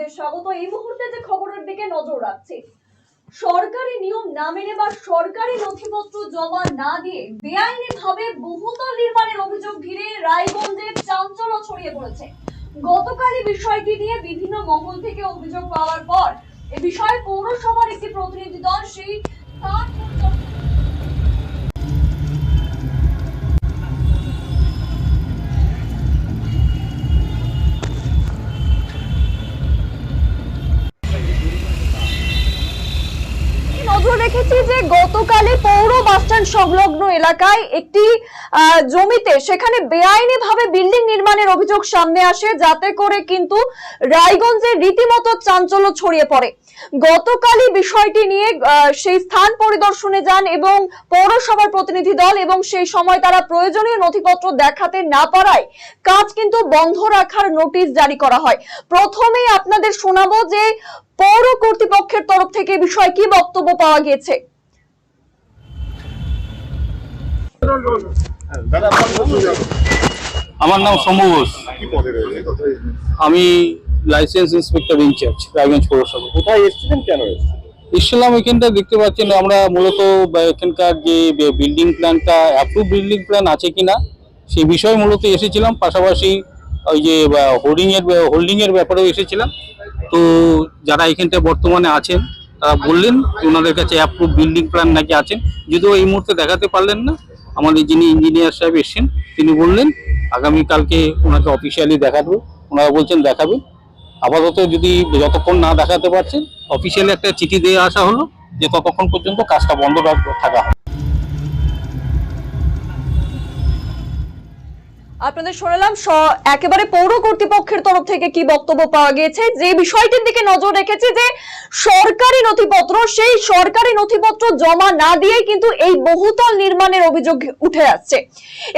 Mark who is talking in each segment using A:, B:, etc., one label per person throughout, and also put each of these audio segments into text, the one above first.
A: আপনাদের স্বাগত। এই মুহূর্তে যে খবরের দিকে নজর রাখছি, সরকারি নিয়ম না মেনে বা সরকারি নথিপত্র জমা না দিয়ে বেআইনি ভাবে বহুতল নির্মাণের অভিযোগ ঘিরে রায়গঞ্জে চাঞ্চল্য ছড়িয়ে পড়েছে। গতকালই বিষয়টি নিয়ে বিভিন্ন মহল থেকে অভিযোগ পাওয়ার পর এ বিষয়ে পৌরসভার একটি প্রতিনিধি দল সেই স্থান পৌর সংলগ্ন এলাকায় একটি জমিতে সেখানে বেআইনি ভাবে বিল্ডিং নির্মাণের অভিযোগ সামনে আসে, যাতে করে কিন্তু রায়গঞ্জে রীতিমতো চাঞ্চল্য ছড়িয়ে পড়ে। গতকালই বিষয়টি নিয়ে সেই স্থান পরিদর্শনে যান এবং পৌরসভার প্রতিনিধি দল এবং সেই সময় তারা প্রয়োজনীয় নথিপত্র দেখাতে না পারায় কাজ কিন্তু বন্ধ রাখার নোটিশ জারি করা হয়। প্রথমেই আপনাদের শোনাবো যে পৌর কর্তৃপক্ষের তরফ থেকে বিষয়ে কি বক্তব্য পাওয়া গিয়েছে।
B: আমার নাম সমু ঘোষ। আমি লাইসেন্স ইন্সপেক্টর ইনচার্জ রায়গঞ্জ পৌরসভা।
C: কোথায় এসেছিলেন? কেন এসেছিলেন?
B: ইসলাম এখানটা দেখতে পাচ্ছেন আমরা মূলত এখানকার যে বিল্ডিং প্ল্যানটা অ্যাপ্রুভ বিল্ডিং প্ল্যান আছে কিনা সেই বিষয়ে মূলত এসেছিলাম। পাশাপাশি ওই যে হোল্ডিং এর হোল্ডিং এর ব্যাপারেও এসেছিলাম। তো যারা এখানটা বর্তমানে আছেন তারা বললেন ওনাদের কাছে অ্যাপ্রুভ বিল্ডিং প্ল্যান নাকি আছেন যদিও এই মুহূর্তে দেখাতে পারলেন না আমাদের যিনি ইঞ্জিনিয়ার সাহেব এসছেন, তিনি বললেন আগামীকালকে ওনাকে অফিসিয়ালি দেখাবে। ওনারা বলছেন, দেখাবে। আপাতত যদি যতক্ষণ না দেখাতে পারছেন অফিসিয়ালি একটা চিঠি দিয়ে আসা হলো যে ততক্ষণ পর্যন্ত কাজটা বন্ধ থাকা হবে।
A: আপনাদের শোনালাম একেবারে পৌর কর্তৃপক্ষের তরফ থেকে কি বক্তব্য পাওয়া গিয়েছে? যে বিষয়টির দিকে নজর রেখেছে যে, সরকারি নথিপত্র, সেই সরকারি নথিপত্র জমা না দিয়ে কিন্তু এই বহুতল নির্মাণের অভিযোগ উঠে আসছে।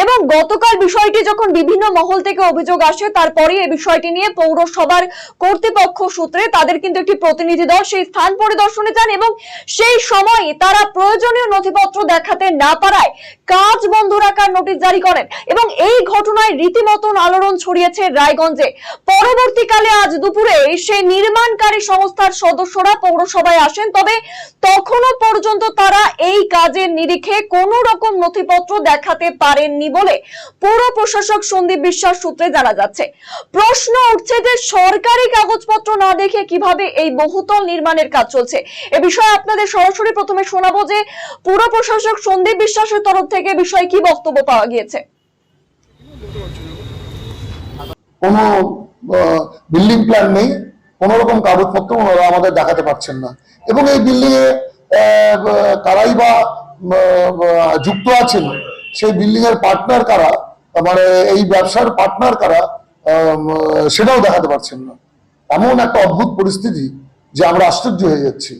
A: এবং গতকাল বিষয়টি যখন বিভিন্ন মহল থেকে অভিযোগ আসে তারপরে এই বিষয়টি নিয়ে পৌরসভার কর্তৃপক্ষ সূত্রে তাদের কিন্তু একটি প্রতিনিধি দল সেই স্থান পরিদর্শনে যান এবং সেই সময় তারা প্রয়োজনীয় নথিপত্র দেখাতে না পারায় কাজ বন্ধ রাখার নোটিশ জারি করেন। এবং এই ঘটনায় রীতিমতন আলোড়ন ছড়িয়েছে রায়গঞ্জে। পরবর্তীকালে আজ দুপুরে সেই নির্মাণকারী সংস্থার সদস্যরা পৌরসভায় আসেন, তবে তখনও পর্যন্ত তারা এই কাজের নিরিখে কোনো রকম নথিপত্র দেখাতে পারেননি বলে পৌর প্রশাসক সন্দীপ বিশ্বাস সূত্রে জানা যাচ্ছে। প্রশ্ন উঠছে যে সরকারি কাগজপত্র না দেখে কীভাবে এই বহুতল নির্মাণের কাজ চলছে? এ বিষয়ে আপনাদের সরাসরি প্রথমে শোনাবো যে পুর প্রশাসক সন্দীপ বিশ্বাসের তরফ থেকে বিষয়ে কি বক্তব্য পাওয়া গিয়েছে?
D: কোনো বিল্ডিং প্ল্যান নেই, কোনো রকম কাগজপত্র ওনারা আমাদের দেখাতে পারছেন না। এবং এই বিল্ডিং এ কারাই বা যুক্ত আছেন, সেই বিল্ডিং এর পার্টনার কারা মানে এই ব্যবসার পার্টনার কারা সেটাও দেখাতে পারছেন না। এমন একটা অদ্ভুত পরিস্থিতি যে আমরা আশ্চর্য হয়ে যাচ্ছি।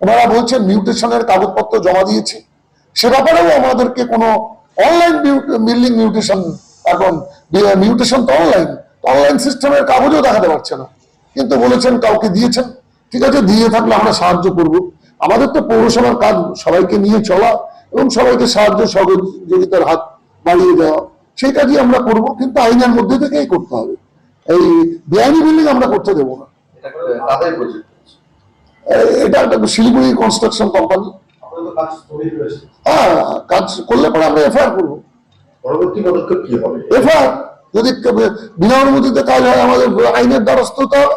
D: ওনারা বলছেন মিউটেশনের কাগজপত্র জমা দিয়েছে। সে ব্যাপারেও আমাদেরকে কোনো অনলাইন বিল্ডিং মিউটেশন এখন মিউটেশন তো অনলাইন অনলাইন সিস্টেমের কাগজও দেখাতে পারছে না। কিন্তু বলেছেন কাউকে দিয়েছেন। ঠিক আছে দিয়ে থাকলে আমরা সাহায্য করব। আমাদের তো পৌরসভার কাজ সবাইকে নিয়ে চলা এবং সবাইকে সাহায্য সহযোগিতার হাত বাড়িয়ে দেওয়া সেই কাজই আমরা করব। কিন্তু আইনের মধ্যে থেকেই করতে হবে। এই বেআইনি বিল্ডিং আমরা করতে দেবো না। এটা একটা শিলিগুড়ি কনস্ট্রাকশন কোম্পানি হ্যাঁ কাজ করলে পরে আমরা এফআইআর করব।
C: পরবর্তী পদক্ষেপ কি হবে?
D: এফআইআর যদি বিনা অনুমতিতে কাজ হয় আমাদের আইনের দ্বারস্থ হতে হবে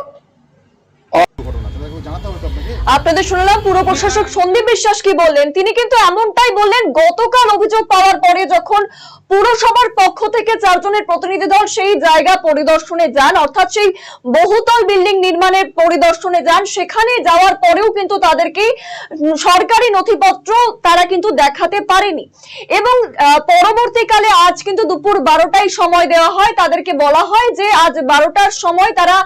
A: আপনাদের শুনলাম পুর প্রশাসক সন্দীপ বিশ্বাস কি বললেন? তিনি কিন্তু এমনটাই বললেন, গতকাল অভিযোগ পাওয়ার পরে যখন পুরসভার পক্ষ থেকে চারজনের প্রতিনিধি দল সেই জায়গা পরিদর্শনে যান, অর্থাৎ সেই বহুতল বিল্ডিং নির্মাণের পরিদর্শনে যান, সেখানে যাওয়ার পরেও কিন্তু তাদেরকে সরকারি নথিপত্র তারা কিন্তু দেখাতে পারেনি। এবং পরবর্তীকালে আজ কিন্তু দুপুর বারোটায় সময় দেওয়া হয়, তাদেরকে বলা হয় যে আজ বারোটার সময় তারা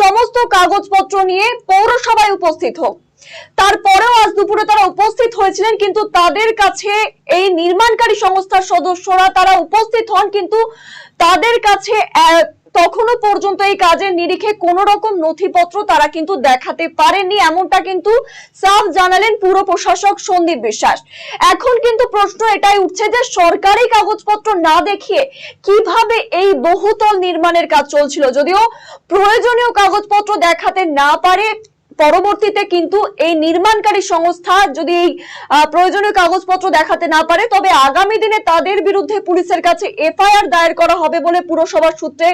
A: সমস্ত কাগজপত্র নিয়ে পৌরসভায় উপস্থিত হোক। তারপরেও আজ দুপুরে তারা উপস্থিত হয়েছিলেন, কিন্তু তাদের কাছে এই নির্মাণকারী সংস্থার সদস্যরা তারা উপস্থিত হন, কিন্তু তাদের কাছে তখনও পর্যন্ত এই কাজের নিরিখে কোন রকম নথিপত্র তারা কিন্তু দেখাতে পারেননি, এমনটা কিন্তু সাফ জানালেন পুর প্রশাসক সন্দীপ বিশ্বাস। এখন কিন্তু প্রশ্ন এটাই উঠছে যে সরকারি কাগজপত্র না দেখিয়ে কীভাবে এই বহুতল নির্মাণের কাজ চলছিল, যদিও প্রয়োজনীয় কাগজপত্র দেখাতে না পারে পরবর্তীতে কিন্তু এই নির্মাণকারী সংস্থা যদি প্রয়োজনীয় কাগজপত্র দেখাতে না পারে, তবে আগামী দিনে তাদের বিরুদ্ধে পুলিশের কাছে এফআইআর দায়ের করা হবে বলে পুরসভার সূত্রে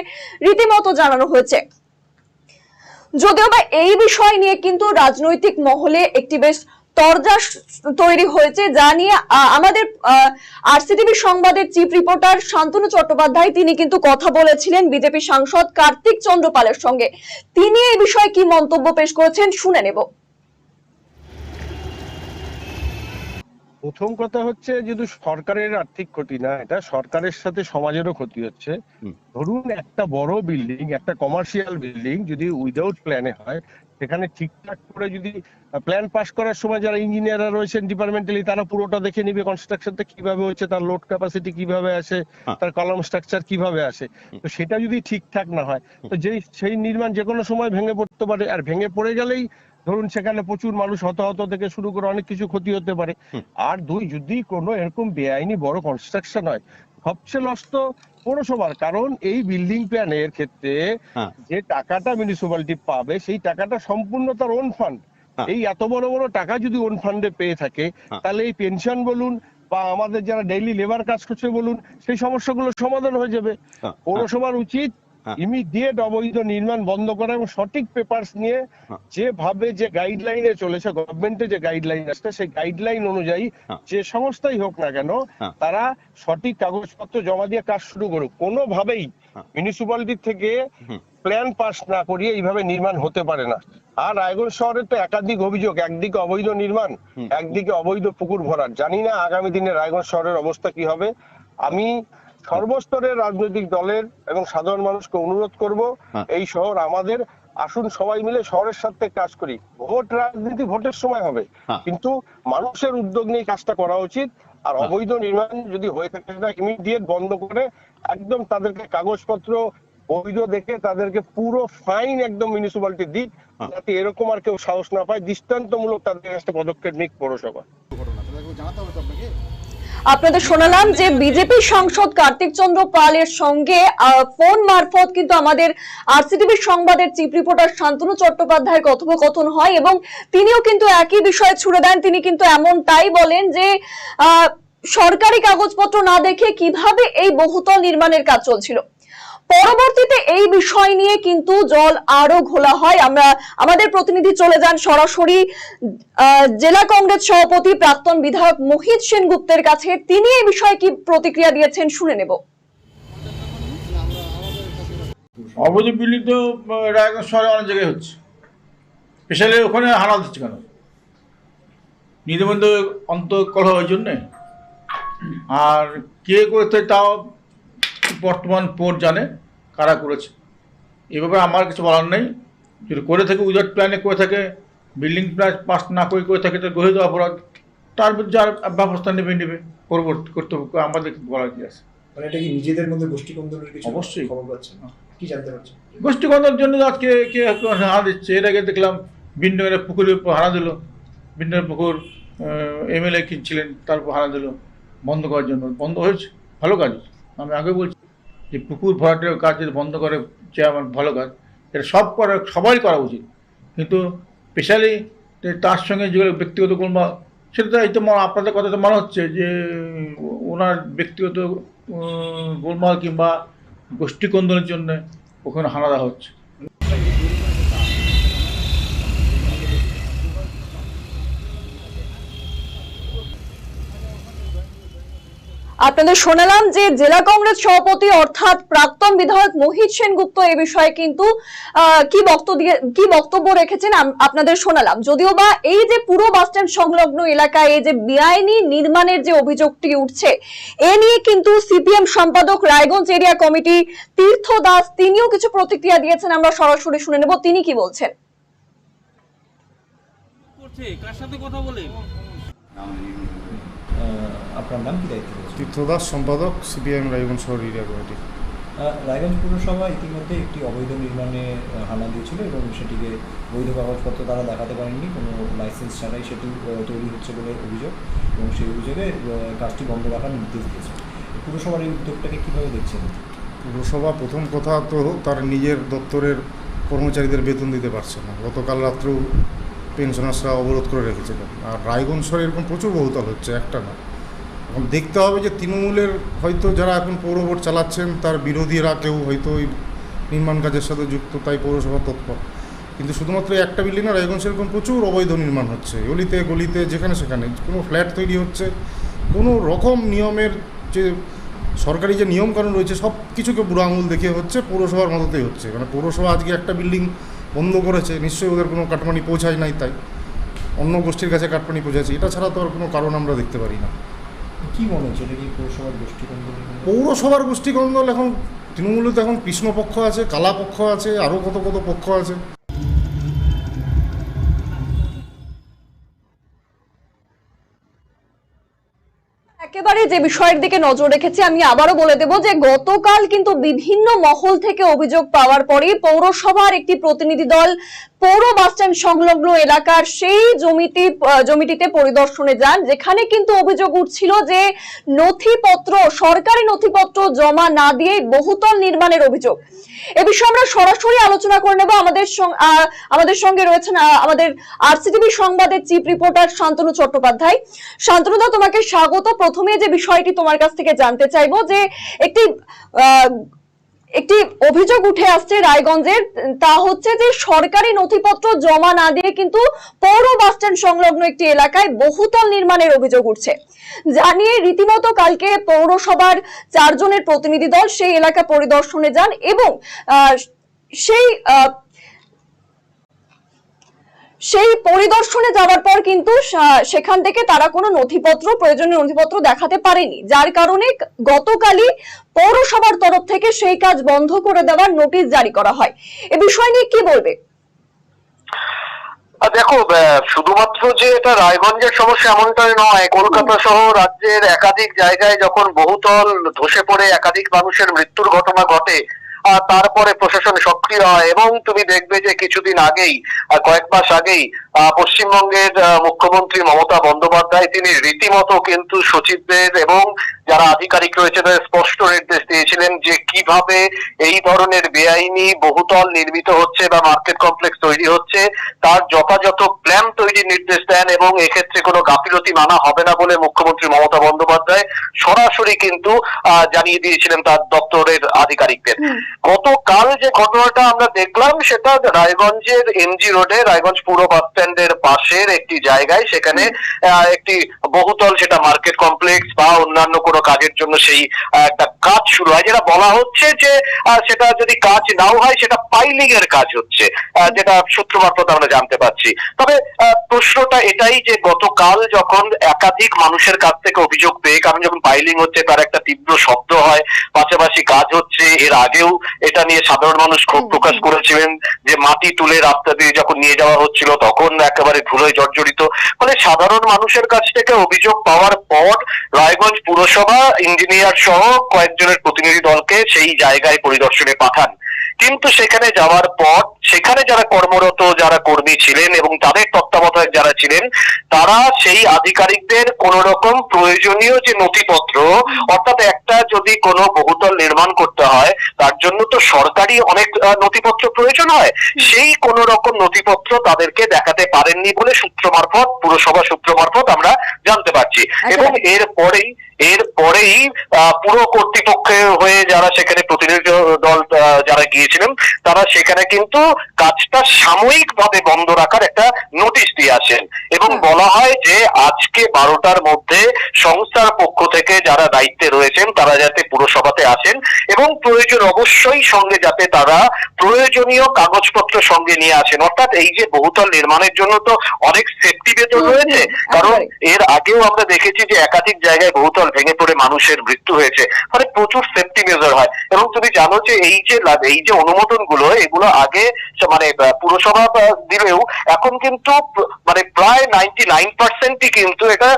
A: রীতিমতো জানানো হয়েছে। যদিও বা এই বিষয় নিয়ে কিন্তু রাজনৈতিক মহলে একটি বেশ তরজা তৈরি হয়েছে যা নিয়ে আমাদের আরসিটিভি সংবাদের চিফ রিপোর্টার শান্তনু চট্টোপাধ্যায় তিনি কিন্তু কথা বলেছিলেন বিজেপি সাংসদ কার্তিক চন্দ্রপালের সঙ্গে। তিনি এই বিষয়ে কি মন্তব্য পেশ করেছেন শুনে নেব।
E: প্রথম কথা হচ্ছে যদি সরকারের আর্থিক ক্ষতি না এটা সরকারের সাথে সমাজেরও ক্ষতি হচ্ছে। ধরুন একটা বড় বিল্ডিং একটা কমার্শিয়াল বিল্ডিং যদি উইদাউট প্ল্যানে হয় সেখানে ঠিকঠাক করে যদি প্ল্যান পাস করার সময় যারা ইঞ্জিনিয়াররা রয়েছেন ডিপার্টমেন্টালি তারা পুরোটা দেখে নিবে কনস্ট্রাকশনটা কীভাবে হচ্ছে তার লোড ক্যাপাসিটি কীভাবে আসে
C: হ্যাঁ।
E: তার কলাম স্ট্রাকচার কীভাবে আসে। তো সেটা যদি ঠিকঠাক না হয় তো যেই সেই নির্মাণ যে কোনো সময় ভেঙে পড়তে পারে আর ভেঙে পড়ে গেলেই ধরুন সেখানে প্রচুর মানুষ হতাহত থেকে শুরু করে অনেক কিছু ক্ষতি হতে পারে। আর দুই যদি কোনো এরকম বেআইনি বড় কনস্ট্রাকশন হয় সবচেয়ে লস তো পৌরসভার কারণ এই বিল্ডিং প্ল্যানের ক্ষেত্রে
C: হ্যাঁ।
E: যে টাকাটা মিউনিসিপালিটি পাবে সেই টাকাটা সম্পূর্ণ তার ওন ফান্ড
C: হ্যাঁ।
E: এই এত বড় বড় টাকা যদি ওন ফান্ডে পেয়ে থাকে
C: হ্যাঁ।
E: তাহলে এই পেনশন বলুন বা আমাদের যারা ডেইলি লেবার কাজ করছে বলুন সেই সমস্যাগুলো সমাধান হয়ে যাবে পৌরসভার উচিত। ইমিডিয়েট অবৈধ নির্মাণ বন্ধ করা এবং সঠিক পেপারস নিয়ে
C: হ্যাঁ।
E: যেভাবে যে গাইডলাইনে চলেছে গভর্নমেন্টের যে গাইডলাইন আসছে সেই গাইডলাইন অনুযায়ী
C: হ্যাঁ।
E: যে সংস্থাই হোক না কেন
C: হ্যাঁ।
E: তারা সঠিক কাগজপত্র জমা দিয়ে কাজ শুরু করুক কোনোভাবেই
C: হ্যাঁ।
E: মিউনিসিপ্যালিটি থেকে প্ল্যান পাস না করিয়ে এইভাবে নির্মাণ হতে পারে না আর রায়গঞ্জ শহরের তো একাধিক অভিযোগ একদিকে অবৈধ নির্মাণ একদিকে অবৈধ পুকুর ভরাট জানি না আগামী দিনে রায়গঞ্জ শহরের অবস্থা কি হবে আমি সর্বস্তরের রাজনৈতিক দলের এবং সাধারণ মানুষকে অনুরোধ করব
C: হ্যাঁ।
E: এই শহর আমাদের আসুন সবাই মিলে শহরের সাথে কাজ করি ভোট রাজনীতি ভোটের সময় হবে
C: হ্যাঁ।
E: কিন্তু মানুষের উদ্যোগ নিয়ে কাজটা করা উচিত আর
C: হ্যাঁ।
E: অবৈধ নির্মাণ যদি হয়ে থাকে সেটা ইমিডিয়েট বন্ধ করে একদম তাদেরকে কাগজপত্র বৈধ দেখে তাদেরকে পুরো ফাইন একদম মিউনিসিপালিটি দিক। যাতে এরকম আর কেউ সাহস না পায় দৃষ্টান্তমূলক তাদের কাছে পদক্ষেপ নিক পৌরসভা
A: আপনাদের শোনালাম যে বিজেপি সাংসদ কার্তিক চন্দ্র পালের সঙ্গে ফোন মারফত কিন্তু আমাদের আরসিটিভি সংবাদের চিফ রিপোর্টার শান্তনু চট্টোপাধ্যায়ের কথোপকথন হয় এবং তিনিও কিন্তু একই বিষয়ে ছুড়ে দেন। তিনি কিন্তু এমনটাই বলেন যে সরকারি কাগজপত্র না দেখে কীভাবে এই বহুতল নির্মাণের কাজ চলছিল। পরবর্তীতে এই বিষয় নিয়ে কিন্তু জল আরও ঘোলা হয়। আমরা আমাদের প্রতিনিধি চলে যান সরাসরি। জেলা কংগ্রেস সভাপতি প্রাক্তন বিধায়ক মোহিত সেনগুপ্তের কাছে। তিনি এই বিষয়ে কি প্রতিক্রিয়া দিয়েছেন শুনে নেব।
F: অবৈধ বিল্ডিং তো রায়গঞ্জ শহরে অনেক জায়গায় হচ্ছে। স্পেশালি ওখানে হানা দিচ্ছে কেন? নির্বন্ধ অন্ত কলহ ওই জন্যে? আর কে করেছে তাও বর্তমান পোর্ট জানে। কারা করেছে? এভাবে আমার কিছু বলার নেই। যদি করে থাকে উইদাউট প্ল্যানে করে থাকে বিল্ডিং প্ল্যান পাস না করে করে থাকে তো গহিত অপরাধ তার আর ব্যবস্থা নেবে নেবে পরবর্তী কর্তৃপক্ষ আমাদের বলার কি আছে?
G: মানে এটা কি নিজেদের মধ্যে গোষ্ঠী কিছু
F: অবশ্যই।
G: খবর পাচ্ছেন? কি জানতে পারছেন?
F: গোষ্ঠীগন্ধের জন্য আজকে কে হানা দিচ্ছে। এর আগে দেখলাম বিন্ডের পুকুরের উপর হানা দিল। বিন্ডের পুকুর এমএলএ ছিলেন তার উপর হানা দিল। বন্ধ করার জন্য। বন্ধ হয়েছে। ভালো কাজ। আমি আগে বলছি। যে পুকুর ভরাটের কাজ যদি বন্ধ করে চেয়ারম্যান ভালো কাজ এটা সব করা, সবাই করা উচিত। কিন্তু স্পেশালি তার সঙ্গে যেগুলো ব্যক্তিগত গোলমাল সেটা তো এই তো আপনাদের কথা তো মনে হচ্ছে যে ওনার ব্যক্তিগত গোলমাল কিংবা গোষ্ঠীকন্দনের জন্য ওখানে হানা দেওয়া হচ্ছে।
A: আপনাদের শোনালাম যে জেলা কংগ্রেস সভাপতি অর্থাৎ প্রাক্তন বিধায়ক মোহিত সেনগুপ্ত এ বিষয়ে কিন্তু আহ, কি বক্তব্য দিয়ে কি বক্তব্য রেখেছেন আপনাদের শোনালাম। যদিও বা এই যে পুরো বাসস্ট্যান্ড সংলগ্ন এলাকায় এই যে বেআইনি নির্মাণের যে অভিযোগটি উঠছে এ নিয়ে কিন্তু সিপিএম সম্পাদক রায়গঞ্জ এরিয়া কমিটি তীর্থ দাস তিনিও কিছু প্রতিক্রিয়া দিয়েছেন। আমরা সরাসরি শুনে নেব তিনি কি বলছেন?
H: কার সাথে কথা বলে?
G: আপনার নাম কি দায়িত্ব রয়েছে?
I: তীর্থদাস সম্পাদক সিপিআইএম রায়গঞ্জ শহর এরিয়া কমিটি। রায়গঞ্জ পুরসভা ইতিমধ্যে একটি অবৈধ নির্মাণে হানা দিয়েছিল এবং সেটিকে বৈধ কাগজপত্র তারা দেখাতে পারেননি। কোনো লাইসেন্স ছাড়াই সেটি তৈরি হচ্ছে বলে অভিযোগ এবং সেই অভিযোগে কাজটি বন্ধ রাখার নির্দেশ দিয়েছে। পুরসভার এই উদ্যোগটাকে কীভাবে দেখছেন?
J: পুরসভা প্রথম কথা তো তার নিজের দপ্তরের কর্মচারীদের বেতন দিতে পারছে না। গতকাল রাত্রেও পেনশনার্সরা অবরোধ করে রেখেছিল আর রায়গঞ্জ শহরে এরকম প্রচুর বহুতল হচ্ছে, একটা না। এখন দেখতে হবে যে তৃণমূলের হয়তো যারা এখন পৌর চালাচ্ছেন, তার বিরোধীরা কেউ হয়তো ওই নির্মাণ কাজের সাথে যুক্ত, তাই পৌরসভা তৎপর। কিন্তু শুধুমাত্র একটা বিল্ডিং না, রায়গঞ্জ এরকম প্রচুর অবৈধ নির্মাণ হচ্ছে। গলিতে গলিতে, যেখানে সেখানে। কোনো ফ্ল্যাট তৈরি হচ্ছে, কোনো রকম নিয়মের যে সরকারি যে নিয়মকানুন রয়েছে সব কিছুকে বুড়ো আঙুল দেখিয়ে হচ্ছে, পৌরসভার মতোতেই হচ্ছে। মানে পৌরসভা আজকে একটা বিল্ডিং বন্ধ করেছে নিশ্চয়ই ওদের কোনো কাটমানি পৌঁছায় নাই তাই। অন্য গোষ্ঠীর কাছে কাটমানি পৌঁছাচ্ছে এটা ছাড়া তো আর কোনো কারণ আমরা দেখতে পারি না।
I: কি মনে হচ্ছে এটা কি পৌরসভার গোষ্ঠীকন্দল
J: পৌরসভার গোষ্ঠী কন্দল এখন তৃণমূলে তো এখন কৃষ্ণপক্ষ আছে কালাপক্ষ আছে আরও কত কত পক্ষ আছে।
A: একেবারে যে বিষয়ের দিকে নজর রেখেছি, আমি আবারও বলে দেব যে গতকাল কিন্তু বিভিন্ন মহল থেকে অভিযোগ পাওয়ার পরে পৌরসভার একটি প্রতিনিধি দল পৌর বাসস্ট্যান্ড সংলগ্ন এলাকার সেই জমিটি জমিটিতে পরিদর্শনে যান, যেখানে কিন্তু অভিযোগ উঠছিল যে নথিপত্র, সরকারি নথিপত্র জমা না দিয়ে বহুতল নির্মাণের অভিযোগ। এ বিষয়ে আমরা সরাসরি আলোচনা করে নেব। আমাদের আমাদের সঙ্গে রয়েছেন আমাদের আরসিটিভি সংবাদের চিফ রিপোর্টার শান্তনু চট্টোপাধ্যায়। শান্তনুদা, তোমাকে স্বাগত। প্রথমে যে বিষয়টি তোমার কাছ থেকে জানতে চাইব যে একটি একটি অভিযোগ উঠে আসছে রায়গঞ্জের, তা হচ্ছে যে সরকারি নথিপত্র জমা না দিয়ে কিন্তু পৌর বাসস্ট্যান্ড সংলগ্ন একটি এলাকায় বহুতল নির্মাণের অভিযোগ উঠছে। জানিয়ে রীতিমতো কালকে পৌরসভার চারজনের প্রতিনিধি দল সেই এলাকা পরিদর্শনে যান এবং সেই সেই পরিদর্শনে যাওয়ার পর কিন্তু সেখান থেকে তারা কোনো নথিপত্র, প্রয়োজনীয় নথিপত্র দেখাতে পারেনি। যার কারণে গতকালই পৌরসভার তরফ থেকে সেই কাজ বন্ধ করে দেওয়ার নোটিশ জারি করা হয়। এ বিষয় নিয়ে কি বলবে?
K: দেখো শুধুমাত্র যে এটা রায়গঞ্জের সমস্যা এমনটাই নয়, কলকাতা সহ রাজ্যের একাধিক জায়গায় যখন বহুতল ধসে পড়ে একাধিক মানুষের মৃত্যুর ঘটনা ঘটে তারপরে প্রশাসন সক্রিয় হয়। এবং তুমি দেখবে যে কিছুদিন আগেই কয়েক মাস আগেই পশ্চিমবঙ্গের মুখ্যমন্ত্রী মমতা বন্দ্যোপাধ্যায় তিনি রীতিমতো কিন্তু সচিবদের এবং যারা আধিকারিক রয়েছে তাদের স্পষ্ট নির্দেশ দিয়েছিলেন যে কীভাবে এই ধরনের বেআইনি বহুতল নির্মিত হচ্ছে বা মার্কেট কমপ্লেক্স তৈরি হচ্ছে, তার যথাযথ প্ল্যান তৈরির নির্দেশ দেন এবং এক্ষেত্রে কোনো গাফিলতি মানা হবে না বলে মুখ্যমন্ত্রী মমতা বন্দ্যোপাধ্যায় সরাসরি কিন্তু জানিয়ে দিয়েছিলেন তার দপ্তরের আধিকারিকদের। গতকাল যে ঘটনাটা আমরা দেখলাম, সেটা রায়গঞ্জের এমজি রোডে, রায়গঞ্জ পুরো বাস স্ট্যান্ডের পাশের একটি জায়গায়। সেখানে একটি বহুতল সেটা মার্কেট কমপ্লেক্স বা অন্যান্য কোনো কাজের জন্য সেই একটা কাজ শুরু হয়, যেটা বলা হচ্ছে যে সেটা যদি কাজ নাও হয়, সেটা পাইলিং এর কাজ হচ্ছে যেটা সূত্র মারফত আমরা জানতে পারছি। তবে প্রশ্নটা এটাই যে গতকাল যখন একাধিক মানুষের কাছ থেকে অভিযোগ পেয়ে, কারণ যখন পাইলিং হচ্ছে, তার একটা তীব্র শব্দ হয়, পাশাপাশি কাজ হচ্ছে, এর আগেও এটা নিয়ে সাধারণ মানুষ ক্ষোভ প্রকাশ করেছিলেন যে মাটি তুলে রাস্তা দিয়ে যখন নিয়ে যাওয়া হচ্ছিল তখন একেবারে ধুলোয় জর্জরিত। ফলে সাধারণ মানুষের কাছ থেকে অভিযোগ পাওয়ার পর রায়গঞ্জ পুরসভা ইঞ্জিনিয়ার সহ কয়েকজনের প্রতিনিধি দলকে সেই জায়গায় পরিদর্শনে পাঠান। কিন্তু সেখানে যাওয়ার পর সেখানে যারা কর্মরত যারা কর্মী ছিলেন এবং তাদের তত্ত্বাবধায়ক যারা ছিলেন তারা সেই আধিকারিকদের কোন রকম প্রয়োজনীয় যে নথিপত্র অর্থাৎ একটা যদি কোনো বহুতল নির্মাণ করতে হয় তার জন্য তো সরকারি অনেক নথিপত্র প্রয়োজন হয়। সেই কোন রকম নথিপত্র তাদেরকে দেখাতে পারেননি বলে সূত্র মারফত পুরসভা সূত্র মারফত আমরা জানতে পারছি। এবং এর পরেই এর পরেই পুরো কর্তৃপক্ষের হয়ে যারা সেখানে প্রতিনিধি দল যারা গিয়েছিলেন তারা সেখানে কিন্তু কাজটা সাময়িকভাবে বন্ধ রাখার একটা নোটিশ দিয়ে আসেন। এবং বলা হয় যে আজকে বারোটার মধ্যে সংস্থার পক্ষ থেকে যারা দায়িত্বে রয়েছেন তারা যাতে পুরসভাতে আসেন এবং প্রয়োজন অবশ্যই সঙ্গে যাতে তারা প্রয়োজনীয় কাগজপত্র সঙ্গে নিয়ে আসেন। অর্থাৎ এই যে বহুতল নির্মাণের জন্য তো অনেক সেফটি বেতন রয়েছে। কারণ এর আগেও আমরা দেখেছি যে একাধিক জায়গায় বহুতল ভেঙে পড়ে মানুষের মৃত্যু হয়েছে। ফলে প্রচুর সেফটি মেজার হয়। এবং তুমি জানো যে এই যে এই যে অনুমোদনগুলো এগুলো আগে মানে পুরসভা দিলেও এখন কিন্তু মানে প্রায় নাইনটি নাইন পার্সেন্টই কিন্তু এটা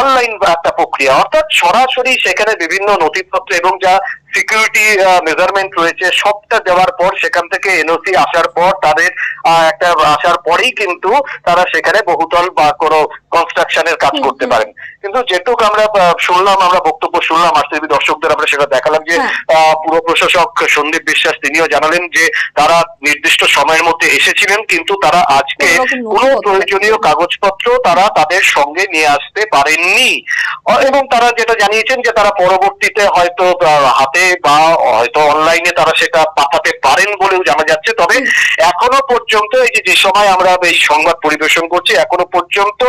K: অনলাইন একটা প্রক্রিয়া। অর্থাৎ সরাসরি সেখানে বিভিন্ন নথিপত্র এবং যা সিকিউরিটি মেজারমেন্ট রয়েছে সবটা দেওয়ার পর সেখান থেকে এনওসি আসার পর তাদের একটা আসার পরেই কিন্তু তারা সেখানে বহুতল বা কোনো কনস্ট্রাকশনের কাজ করতে পারেন। কিন্তু যেটুকু আমরা শুনলাম আমরা বক্তব্য শুনলাম আরসিবি দর্শকদের আমরা সেটা দেখালাম যে
A: হ্যাঁ।
K: পুরো প্রশাসক সন্দীপ বিশ্বাস তিনিও জানালেন যে তারা নির্দিষ্ট সময়ের মধ্যে এসেছিলেন কিন্তু তারা আজকে
A: কোনো
K: প্রয়োজনীয় কাগজপত্র তারা তাদের সঙ্গে নিয়ে আসতে পারেননি। এবং তারা যেটা জানিয়েছেন যে তারা পরবর্তীতে হয়তো আহ, হাতে বা হয়তো অনলাইনে তারা সেটা পাঠাতে পারেন বলেও জানা যাচ্ছে। তবে এখনও পর্যন্ত এই যে যে সময় আমরা এই সংবাদ পরিবেশন করছি, এখনও পর্যন্ত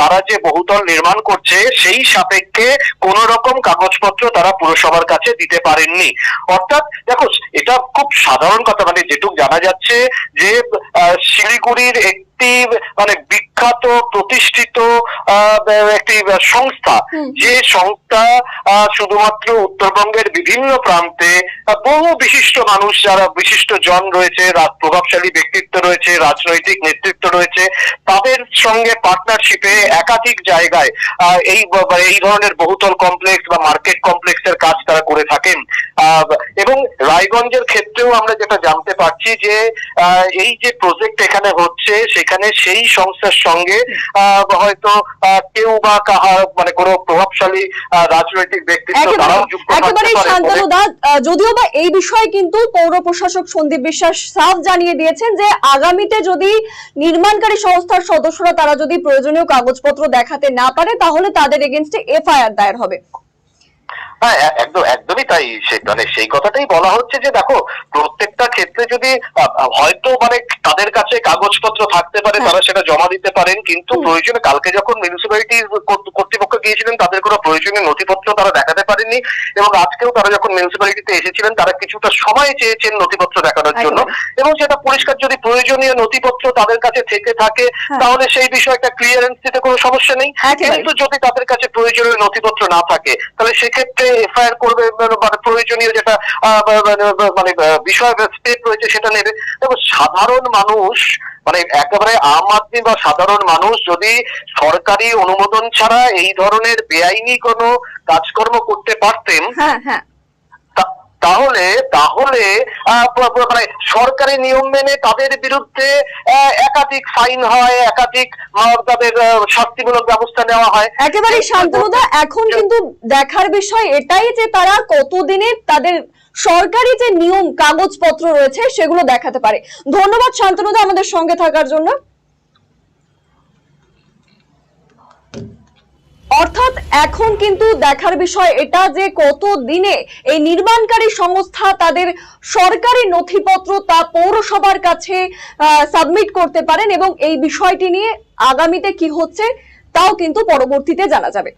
K: তারা যে বহুতল নির্মাণ করছে, সেই সাপেক্ষে কোন রকম কাগজপত্র তারা পুরসভার কাছে দিতে পারেননি। অর্থাৎ দেখো, এটা খুব সাধারণ কথা। মানে যেটুক জানা যাচ্ছে যে শিলিগুড়ির একটি মানে বিখ্যাত প্রতিষ্ঠিত একটি সংস্থা। যে সংস্থা শুধুমাত্র উত্তরবঙ্গের বিভিন্ন প্রান্তে বহু বিশিষ্ট মানুষ যারা বিশিষ্ট জন রয়েছে প্রভাবশালী ব্যক্তিত্ব রয়েছে রাজনৈতিক নেতৃত্ব রয়েছে তাদের সঙ্গে পার্টনারশিপে একাধিক জায়গায় এই এই ধরনের বহুতল কমপ্লেক্স বা মার্কেট কমপ্লেক্সের কাজ তারা করে থাকেন। আহ, এবং রায়গঞ্জের ক্ষেত্রেও আমরা যেটা জানতে পারছি যে আহ, এই যে প্রজেক্ট এখানে হচ্ছে সেখানে সেই সংস্থার সঙ্গে হয়তো কেউ বা কাহা মানে কোনো প্রভাবশালী রাজনৈতিক ব্যক্তিত্ব তারাও যুক্ত
A: একেবারে শান্তনু দা যদিও বা এই বিষয়ে কিন্তু পৌর প্রশাসক সন্দীপ বিশ্বাস সাফ জানিয়ে দিয়েছেন যে আগামীতে যদি নির্মাণকারী সংস্থার সদস্যরা তারা যদি প্রয়োজনীয় কাগজপত্র দেখাতে না পারে তাহলে তাদের এগেনস্টে এফআইআর দায়ের হবে।
K: হ্যাঁ একদম একদমই তাই সে মানে সেই কথাটাই বলা হচ্ছে যে দেখো প্রত্যেকটা ক্ষেত্রে যদি হয়তো মানে তাদের কাছে কাগজপত্র থাকতে পারে
A: হ্যাঁ।
K: তারা সেটা জমা দিতে পারেন কিন্তু প্রয়োজনে কালকে যখন মিউনিসিপ্যালিটি কর্তৃপক্ষ গিয়েছিলেন তাদের কোনো প্রয়োজনীয় নথিপত্র তারা দেখাতে পারেননি এবং আজকেও তারা যখন মিউনিসিপ্যালিটিতে এসেছিলেন তারা কিছুটা সময় চেয়েছেন নথিপত্র দেখানোর জন্য। এবং সেটা পরিষ্কার যদি প্রয়োজনীয় নথিপত্র তাদের কাছে থেকে থাকে
A: হ্যাঁ।
K: তাহলে সেই বিষয়ে একটা ক্লিয়ারেন্স দিতে কোনো সমস্যা নেই। কিন্তু যদি তাদের কাছে প্রয়োজনীয় নথিপত্র না থাকে তাহলে সেক্ষেত্রে এফআইআর করবে মানে প্রয়োজনীয় যেটা মানে আহ, স্টেপ রয়েছে, সেটা নেবে দেখো, সাধারণ মানুষ মানে একেবারে আম আদমি বা সাধারণ মানুষ যদি সরকারি অনুমোদন ছাড়া এই ধরনের বেআইনি কোনো কাজকর্ম করতে পারতেন
A: হ্যাঁ হ্যাঁ।
K: তাহলে তাহলে মানে সরকারি নিয়ম মেনে তাদের বিরুদ্ধে একাধিক ফাইন হয়, একাধিক তাদের শাস্তিমূলক ব্যবস্থা নেওয়া হয়।
A: একেবারে শান্তনুদা এখন কিন্তু দেখার বিষয় এটাই যে তারা কতদিনে তাদের সরকারি যে নিয়ম, কাগজপত্র রয়েছে, সেগুলো দেখাতে পারে। ধন্যবাদ শান্তনুদা আমাদের সঙ্গে থাকার জন্য। অর্থাৎ এখন কিন্তু দেখার বিষয় এটা যে কত দিনে এই নির্মাণকারী সংস্থা তাদের সরকারি নথিপত্র তা পৌরসভার কাছে সাবমিট করতে পারেন এবং এই বিষয়টি নিয়ে আগামীতে কি হচ্ছে, তাও কিন্তু পরবর্তীতে জানা যাবে।